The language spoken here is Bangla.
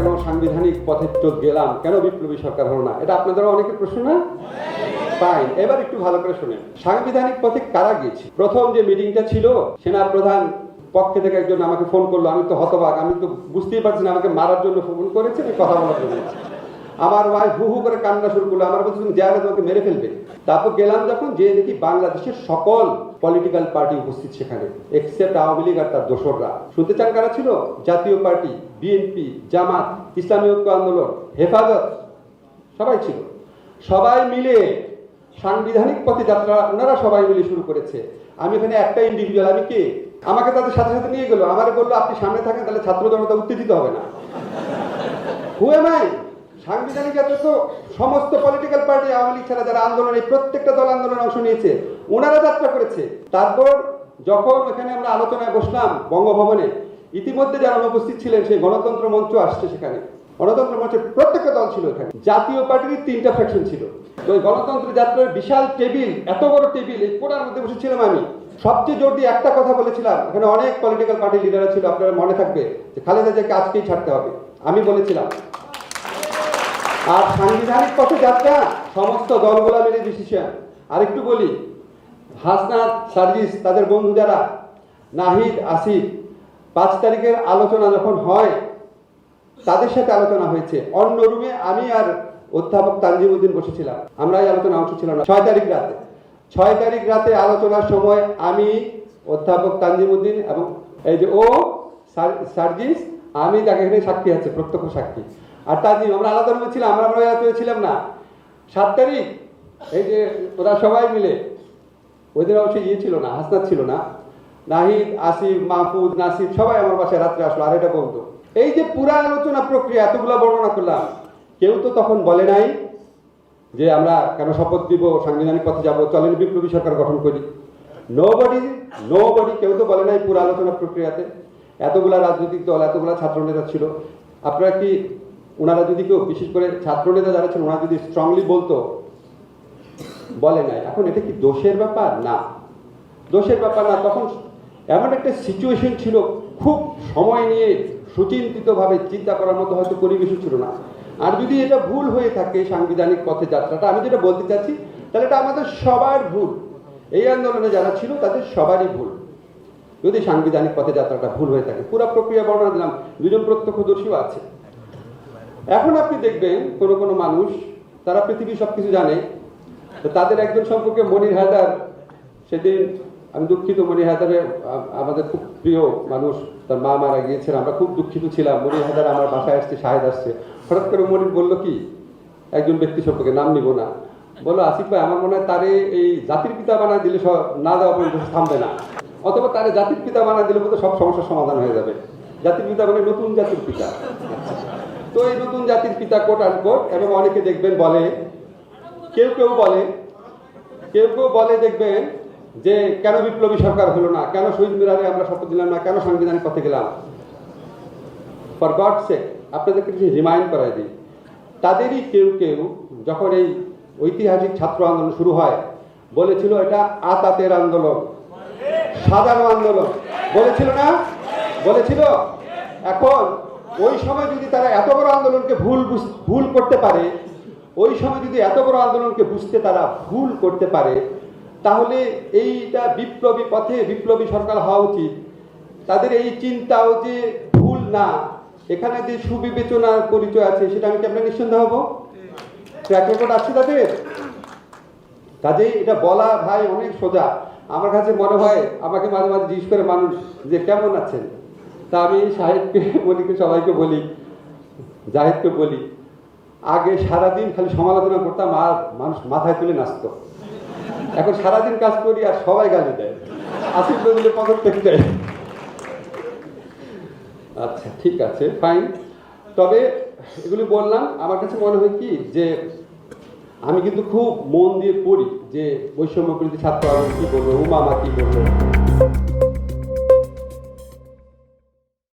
কেন সাংবিধানিক পথে চোখ গেলাম? কেন বিপ্লবী সরকার হলো না? এটা আপনাদের অনেকের প্রশ্ন না? ফাইন এবার একটু ভালো করে শুনেন সাংবিধানিক পথে কারা গিয়েছে প্রথম যে মিটিংটা ছিল সেনা প্রধান পক্ষে থেকে একজন আমাকে ফোন করল, আমি তো হতবাক, আমি তো বুঝতেই পারছি না, আমাকে মারার জন্য ফোন করেছে কথা বলার জন্য আমার ওয়াইফ হু হু করে কান্না শুরু করল, আমার বলছে, তুমি যাবে তোমাকে মেরে ফেলবে। তারপর গেলাম যখন যে দেখি বাংলাদেশের সকল পলিটিক্যাল পার্টি উপস্থিত সেখানে এক্সেপ্ট আওয়ামী লীগ আর তার দোসররা। শুনতে চান কারা ছিল? জাতীয় পার্টি বিএনপি জামাত, ইসলামী ঐক্য আন্দোলন, হেফাজত, সবাই ছিল। সবাই মিলে সাংবিধানিক পথে যাত্রা, ওনারা সবাই মিলে শুরু করেছে। আমি এখানে একটা ইন্ডিভিজুয়াল আমি কে? আমাকে তাদের সাথে সাথে নিয়ে গেলো। আমার বলল, আপনি সামনে থাকেন, তাহলে ছাত্র জনতা উত্তেজিত হবে না। হুয়ে নাই সাংবিধানিক যাত্রা তো সমস্ত পলিটিক্যাল পার্টি আওয়ামী লীগ ছাড়া যারা আন্দোলনে প্রত্যেকটা দল আন্দোলনে অংশ নিয়েছে ওনারা যাত্রা করেছে। তারপর যখন এখানে আমরা আলোচনায় বসলাম বঙ্গভবনে, ইতিমধ্যে যারা অনুপস্থিত ছিলেন সেই গণতন্ত্র মঞ্চ আসছে সেখানে। গণতন্ত্র মঞ্চের প্রত্যেকটা দল ছিল এখানে। জাতীয় পার্টির তিনটা ফ্যাকশন ছিল। তো গণতন্ত্র যাত্রার বিশাল টেবিল, এত বড় টেবিল, এই কোটার মধ্যে বসেছিলাম আমি। সবচেয়ে জোর দিয়ে একটা কথা বলেছিলাম। এখানে অনেক পলিটিক্যাল পার্টির লিডাররা ছিল, আপনারা মনে থাকবে যে খালেদা জিয়াকে আজকেই ছাড়তে হবে। আমি বলেছিলাম আর সাংবিধানিক পথে যাত্রা, সমস্ত দলগুলা মিলে ডিসিশন আর একটু বলি, হাসনাত, সার্জিস, তাদের বন্ধু যারা, নাহিদ, আসিফ, পাঁচ তারিখের আলোচনা যখন হয়, তাদের সাথে আলোচনা হয়েছে। অন্য রুমে আমি আর অধ্যাপক তানজিমুদ্দিন বসেছিলাম। আমরা এই আলোচনা অংশ ছিলাম না। ছয় তারিখ রাতে। ছয় তারিখ রাতে আলোচনার সময় আমি, অধ্যাপক তানজিমুদ্দিন এবং এই যে ও সার্জিস, আমি তাকে এখানে সাক্ষী আছে, প্রত্যক্ষ সাক্ষী। আর তাজিম আমরা আলাদা রুমে ছিলাম, আমরা আমরা এত ছিলাম না। সাত তারিখ, এই যে ওরা সবাই মিলে ওই দিন অবশ্যই ইয়ে ছিল না, হাসনাত ছিল না। নাহিদ, আসিফ, মাহফুজ নাসিফ সবাই আমার বাসায় রাত্রে আসলো আর এটা বলতো এই যে পুরা আলোচনা প্রক্রিয়া, এতগুলো বর্ণনা করলাম, কেউ তো তখন বলে নাই যে আমরা কেন শপথ দিব, সাংবিধানিক পথে যাব, চলেন বিপ্লবী সরকার গঠন করি। নো বডি নো বডি কেউ তো বলে নাই পুরো আলোচনা প্রক্রিয়াতে। এতগুলা রাজনৈতিক দল, এতগুলা ছাত্রনেতা ছিল। আপনারা কি ওনারা যদি কেউ, বিশেষ করে ছাত্রনেতা যারা ছিল ওনারা যদি স্ট্রংলি বলতো, বলে নাই, এখন এটা কি দোষের ব্যাপার? না। দোষের ব্যাপার না, তখন এমন একটা সিচুয়েশন ছিল, খুব সময় নিয়ে সুচিন্তিতভাবে চিন্তা করার মতো হয়তো পরিবেশও ছিল না। আর যদি এটা ভুল হয়ে থাকে সাংবিধানিক পথে যাত্রাটা, আমি যেটা বলতে চাচ্ছি, তাহলে এটা আমাদের সবার ভুল। এই আন্দোলনে যারা ছিল, তাদের সবারই ভুল। যদি সাংবিধানিক পথে যাত্রাটা ভুল হয়ে থাকে, পুরো প্রক্রিয়া বর্ণনা দিলাম, দুজন প্রত্যক্ষদর্শীও আছে। এখন আপনি দেখবেন কোনো কোনো মানুষ, তারা পৃথিবী সব কিছু জানে, তো তাদের একজন সম্পর্কে মনির হায়দার, সেদিন আমি দুঃখিত, মনির হায়দারে আমাদের খুব প্রিয় মানুষ, তার মা মারা গিয়েছেন, আমরা খুব দুঃখিত ছিলাম, মনির হায়দার আমার বাসায় আসছে, শাহেদ আসছে। হঠাৎ করে মনির বলল কি, একজন ব্যক্তি সম্পর্কে নাম নিব না। বলল, আসিফ ভাই, আমার মনে হয় তারে এই জাতির পিতা বানা দিলে সব, না দেওয়া পর্যন্ত থামবে না। অথবা তারে জাতির পিতা বানা দিলে বোধহয় সব সমস্যার সমাধান হয়ে যাবে। জাতির পিতা মানে নতুন জাতির পিতা। তো এই নতুন জাতির পিতা কোট আর কোট এবং অনেকে দেখবেন বলে, কেউ কেউ বলে, কেউ কেউ বলে দেখবেন যে, কেন বিপ্লবী সরকার হলো না? কেন শহীদ মিনারে আমরা শপথ দিলাম না? কেন সাংবিধানিক পথে গেলাম? ফর গড সেক আপনাদেরকে কিছু রিমাইন্ড করাই দিই। তাদেরই কেউ কেউ যখন এই ঐতিহাসিক ছাত্র আন্দোলন শুরু হয়, বলেছিল এটা আতাতের আন্দোলন। সাধারণ আন্দোলন। বলেছিল না? বলেছিল? এখন ওই সময় যদি তারা এত বড় আন্দোলনকে ভুল ভুল করতে পারে, ওই সময় যদি এত বড় আন্দোলনকে বুঝতে তারা ভুল করতে পারে, তাহলে এইটা বিপ্লবী পথে বিপ্লবী সরকার হওয়া উচিত। তাদের এই চিন্তাও যে ভুল না, এখানে যে সুবিবেচনার পরিচয় আছে, সেটা আমি কি আপনার নিঃসন্দেহ হব? ট্র্যাক রেকর্ড আছে তাদের? কাজেই এটা বলা ভাই অনেক সোজা। আমার কাছে মনে হয়, আমাকে মাঝে মাঝে জিজ্ঞেস করে মানুষ যে কেমন আছেন? তা আমি সাহেবকে বলিকে সবাইকে বলি, জাহেদকে বলি, আগে সারাদিন খালি সমালোচনা করতাম আর মানুষ মাথায় তুলে নাচতো। এখন সারাদিন কাজ করি আর সবাই গালি দেয়। আসিফ নজরুলের পদত্যাগ দেয় আচ্ছা ঠিক আছে ফাইন তবে এগুলি বললাম, আমার কাছে মনে হয় কি যে আমি কিন্তু খুব মন দিয়ে পড়ি যে বৈষম্য বিরোধী ছাত্র আন্দোলন কি বলল উমামা কী বলল